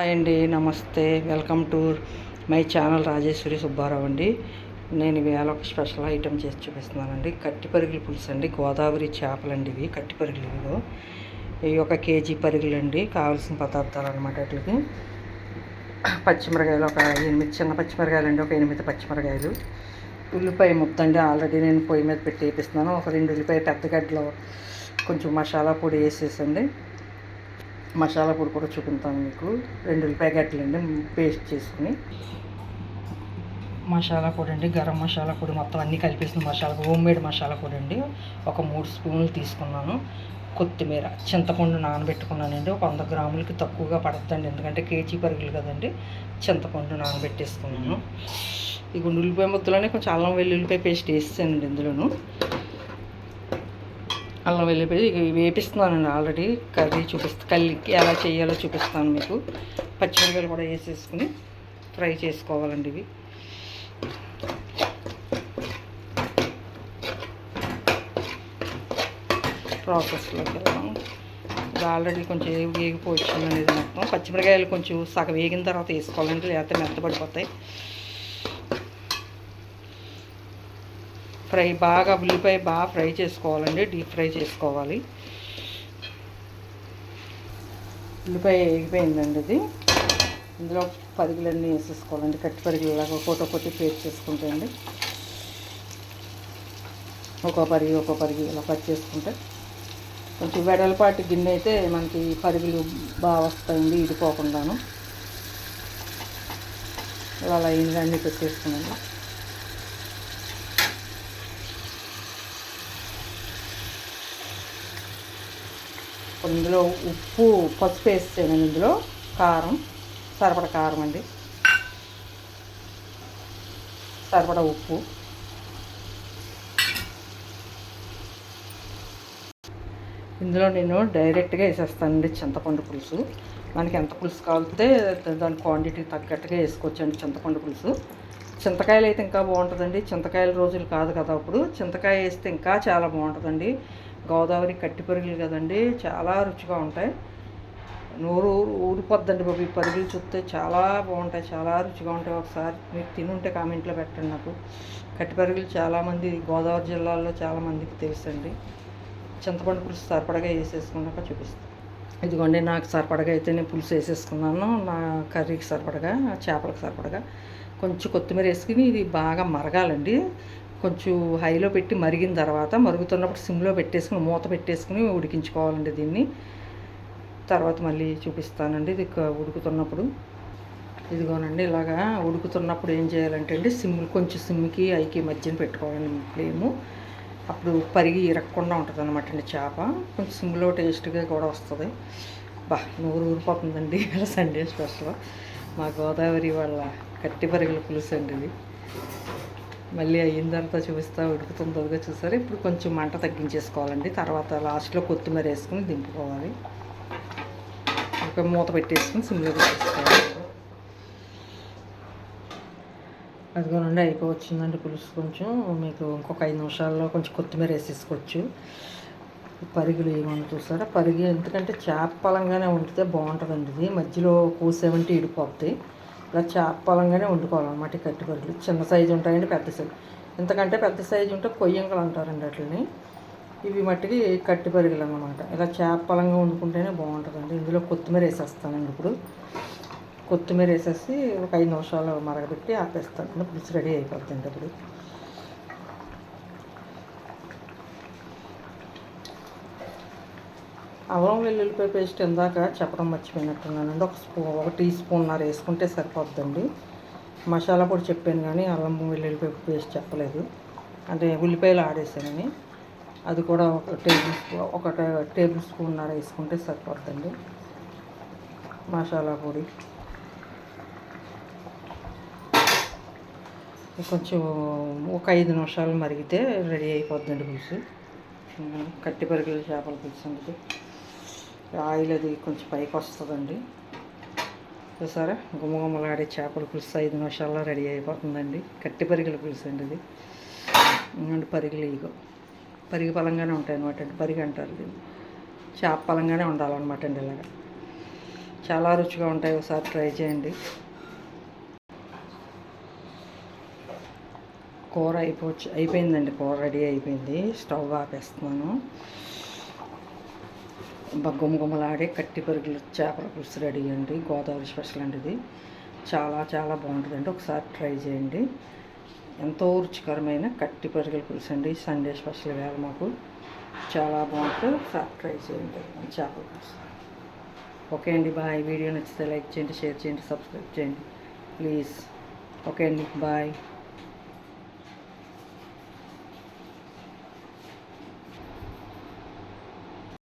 Hi అండి నమస్తే. Welcome to my channel Rajeshwari Subbarao అండి. నేను ఇవాళ ఒక స్పెషల్ ఐటెం చేసి చూపిస్తున్నానండి. కట్టి పరుగులు పులుసు అండి. గోదావరి చేపలండి ఇవి కట్టి పరుగులు ఇవిగో ఇవి ఒక కేజీ పరుగులు అండి. కావాల్సిన పదార్థాలు అనమాట వాటికి. పచ్చిమిరకాయలు ఒక ఎనిమిది చిన్న పచ్చిమిరకాయలు అండి. ఒక ఎనిమిది పచ్చిమిరకాయలు. ఉల్లిపాయ ముద్ద అండి. ఆల్రెడీ నేను పొయ్యి మీద పెట్టి వేపిస్తున్నాను. ఒక రెండు ఉల్లిపాయ పెద్ద గడ్డలో కొంచెం మసాలా పొడి వేసేసండి. మసాలా పొడి కూడా చూపిస్తాను మీకు. రెండు ఉల్లిపాయ అండి పేస్ట్ చేసుకుని. మసాలా పొడి అండి గరం మసాలా పొడి మొత్తం అన్నీ కలిపేసిన మసాలా హోమ్ మేడ్ మసాలా పొడి అండి. ఒక మూడు స్పూన్లు తీసుకున్నాను. కొత్తిమీర చింతపండు నానబెట్టుకున్నానండి. ఒక వంద గ్రాములకి తక్కువగా పడుతుందండి ఎందుకంటే కేజీ పరుగులు కదండి. చింతపండు నానబెట్టేసుకున్నాను. ఇక ఉల్లిపాయ ముద్దలోనే కొంచెం అల్లం వెల్లుల్లిపాయ పేస్ట్ వేసానండి ఇందులోను. అల్లం వెళ్ళిపోయి వేపిస్తున్నాను వేపిస్తున్నానండి ఆల్రెడీ. కర్రీ చూపిస్తా కల్లికి ఎలా చేయాలో చూపిస్తాను మీకు. పచ్చిమిరపకాయలు కూడా వేసేసుకుని ఫ్రై చేసుకోవాలండి ఇవి. ప్రాసెస్లోకి వెళ్దాం. ఇది ఆల్రెడీ కొంచెం వేగిపోవచ్చింది అనేది మొత్తం. పచ్చిమిరకాయలు కొంచెం సగం వేగిన తర్వాత వేసుకోవాలంటే లేకపోతే మెత్తబడిపోతాయి. ఫ్రై బాగా ఉల్లిపాయ బాగా ఫ్రై చేసుకోవాలండి డీప్ ఫ్రై చేసుకోవాలి. ఉల్లిపాయ వేగిపోయిందండి ఇది. ఇందులో పరుగులన్నీ వేసేసుకోవాలండి కట్టి పరుగులాగా ఒకటి ఒకటి పేస్ట్ చేసుకుంటే అండి. ఒక పరిగి ఒక పరిగి ఇలా కట్ చేసుకుంటే. కొంచెం వెడల్పాటి గిన్నె అయితే మనకి పరుగులు బాగా వస్తాయండి ఇడిపోకుండాను. ఇలా లైన్గా అన్నీ పెట్టేసుకున్నాను. ఇందులో ఉప్పు పసుపు వేసాను ఇందులో కారం సరిపడ కారం అండి. సరిపడ ఉప్పు. ఇందులో నేను డైరెక్ట్గా వేసేస్తానండి చింతపండు పులుసు. మనకి ఎంత పులుసు కావాలితే దాని క్వాంటిటీ తగ్గట్టుగా వేసుకోవచ్చండి చింతపండు పులుసు. చింతకాయలు అయితే ఇంకా బాగుంటుందండి. చింతకాయల రోజులు కాదు కదా అప్పుడు. చింతకాయ వేస్తే ఇంకా చాలా బాగుంటుందండి. గోదావరి కట్టి పరుగులు కదండి చాలా రుచిగా ఉంటాయి. నోరు ఊరిపోద్దండి బాబు ఈ పరుగులు చూస్తే చాలా బాగుంటాయి చాలా రుచిగా ఉంటాయి. ఒకసారి మీరు తినుంటే కామెంట్లో పెట్టండి నాకు. కట్టి పరుగులు చాలామంది గోదావరి జిల్లాలో చాలామందికి తెలుసండి. చింతపండు పులుసు సరిపడగా వేసేసుకున్నాక చూపిస్తాను. ఇదిగోండి నాకు సరిపడగా అయితే నేను పులుసు వేసేసుకున్నాను. నా కర్రీకి సరిపడగా చేపలకు సరిపడగా. కొంచెం కొత్తిమీర వేసుకుని ఇది బాగా మరగాలండి. కొంచెం హైలో పెట్టి మరిగిన తర్వాత మరుగుతున్నప్పుడు సిమ్లో పెట్టేసుకుని మూత పెట్టేసుకుని ఉడికించుకోవాలండి దీన్ని. తర్వాత మళ్ళీ చూపిస్తానండి ఇది ఉడుకుతున్నప్పుడు. ఇదిగోనండి ఇలాగా ఉడుకుతున్నప్పుడు ఏం చేయాలంటే అండి సిమ్ కొంచెం సిమ్కి ఐకి మధ్యన పెట్టుకోవాలండి ఫ్లేము. అప్పుడు పరిగి ఇరక్కుండా ఉంటుంది అనమాట అండి చేప. కొంచెం సిమ్లో టేస్ట్గా కూడా వస్తుంది. బా నూరు ఊరిపోతుందండి ఇలా సండే స్పెషల్. మా గోదావరి వాళ్ళ కట్టి పరిగల పులుసు అండి ఇది. మళ్ళీ అయిన తర్వాత చూపిస్తా ఉడుకుతుందో చూసారు? ఇప్పుడు కొంచెం మంట తగ్గించేసుకోవాలండి. తర్వాత లాస్ట్లో కొత్తిమీర వేసుకుని దింపుకోవాలి. ఒక మూత పెట్టేసుకుని సిమ్లో పెట్టేసుకోవాలి. అదిగోనండి అయిపోవచ్చిందండి పులుసు కొంచెం. మీకు ఇంకొక ఐదు నిమిషాల్లో కొంచెం కొత్తిమీర వేసేసుకోవచ్చు. పరిగులు ఏమన్నా చూసారా? పరిగి ఎందుకంటే చేప పలంగానే బాగుంటుందండి ఇది. మధ్యలో కూసేమంటే ఇడిపోతాయి ఇలా చేపలంగానే వండుకోవాలన్నమాట కట్టి పరుగులు చిన్న సైజు ఉంటాయండి పెద్ద సైజు. ఎంతకంటే పెద్ద సైజు ఉంటే కొయ్యంకలు అంటారండి వాటిని. ఇవి మట్టికి కట్టి పరుగులు అన్నమాట ఇలా చేపలంగా వండుకుంటేనే బాగుంటుందండి. ఇందులో కొత్తిమీర వేసేస్తానండి ఇప్పుడు. కొత్తిమీర వేసేసి ఒక ఐదు నిమిషాలు మరగబెట్టి ఆపేస్తాను పులుసు రెడీ అయిపోతుంది ఇప్పుడు. అల్లం వెల్లుల్లిపాయ పేస్ట్ ఇందాక చెప్పడం మర్చిపోయినట్టున్నానండి. ఒక స్పూ ఒక టీ స్పూన్నర వేసుకుంటే సరిపోద్దండి. మసాలా పొడి చెప్పాను కానీ అల్లం వెల్లుల్లిపాయ పేస్ట్ చెప్పలేదు. అంటే ఉల్లిపాయలు ఆడేసానని. అది కూడా ఒక టేబుల్ స్పూ ఒక టేబుల్ స్పూన్నర వేసుకుంటే సరిపోద్దండి మసాలా పొడి. కొంచెం ఒక ఐదు నిమిషాలు మరిగితే రెడీ అయిపోద్దండి పులుసు. కట్టి పరిగెల చేపల పులుసు అందుకే. ఆయిల్ అది కొంచెం పైకి వస్తుందండి. చూసారా? గుమగుమలాడే చేపల పులుసు ఐదు నిమిషాల్లో రెడీ అయిపోతుందండి. కట్టి పరిగెల పులుసు అండి ఇది అండి పరిగెలు ఇగో. పరిగి పలంగానే ఉంటాయి అనమాట అండి. పరిగి అంటారు దీన్ని. చేప పలంగానే ఉండాలన్నమాట అండి ఇలాగా. చాలా రుచిగా ఉంటాయి. ఒకసారి ట్రై చేయండి. కూర అయిపోవచ్చు అయిపోయిందండి. కూర రెడీ అయిపోయింది. స్టవ్ ఆపేస్తున్నాను. గుమగుమలాడే కట్టి పరుగులు చేపల పులుసు రెడీ అండి. గోదావరి స్పెషల్ అండి ఇది. చాలా చాలా బాగుంటుందండి. ఒకసారి ట్రై చేయండి. ఎంతో రుచికరమైన కట్టి పరుగుల పులుసు అండి. సండే స్పెషల్ వేళ మాకు. చాలా బాగుంటుంది. ఒకసారి ట్రై చేయండి. చేపల పులుసు. ఓకే అండి. బాయ్. వీడియో నచ్చితే లైక్ చేయండి షేర్ చేయండి సబ్స్క్రైబ్ చేయండి. ప్లీజ్. ఓకే అండి. బాయ్.